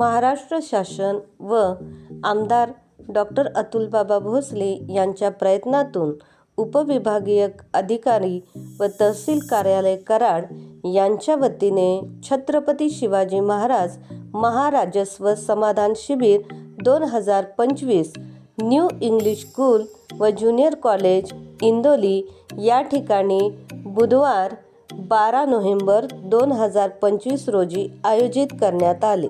महाराष्ट्र शासन व आमदार डॉक्टर अतुलबाबा भोसले यांच्या प्रयत्नातून उपविभागीय अधिकारी व तहसील कार्यालय कराड यांच्या वतीने छत्रपती शिवाजी महाराज महाराजस्व समाधान शिबिर दोन हजार पंचवीस न्यू इंग्लिश स्कूल व ज्युनियर कॉलेज इंदोली या ठिकाणी बुधवार बारा नोव्हेंबर दोन हजार पंचवीस रोजी आयोजित करण्यात आले.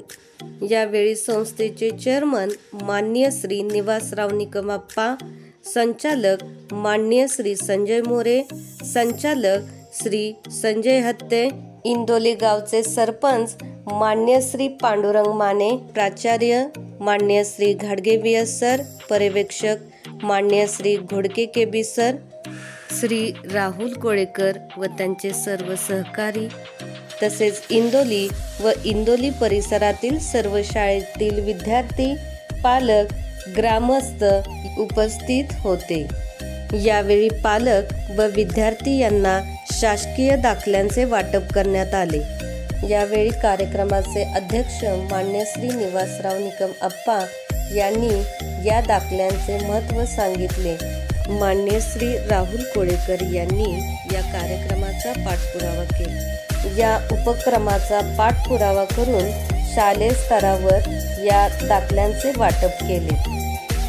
यावेळी संस्थेचे चेअरमन मान्य श्री निवासराव निकमाप्पा संचालक मान्य श्री संजय मोरे संचालक श्री संजय हत्ते इंदोली गावचे सरपंच मान्य श्री पांडुरंग माने प्राचार्य मान्य श्री घाडगे सर पर्यवेक्षक मान्य श्री घोडके केबी सर श्री राहुल कोळेकर व त्यांचे सर्व सहकारी तसेच इंदोली व इंदोली परिसरातील सर्व शाळेतील विद्यार्थी पालक ग्रामस्थ उपस्थित होते. यावेळी पालक व विद्यार्थी यांना शासकीय दाखल्यांचे वाटप करण्यात आले. यावेळी कार्यक्रमाचे अध्यक्ष मान्य श्री निवासराव निकम अप्पा यांनी या दाखल्यांचे महत्त्व सांगितले. मान्य श्री राहुल कोळेकर यांनी या कार्यक्रमाचा पाठपुरावा केला. या उपक्रमाचा पाठपुरावा करून शालेय स्तरावर या दाखल्यांचे वाटप केले.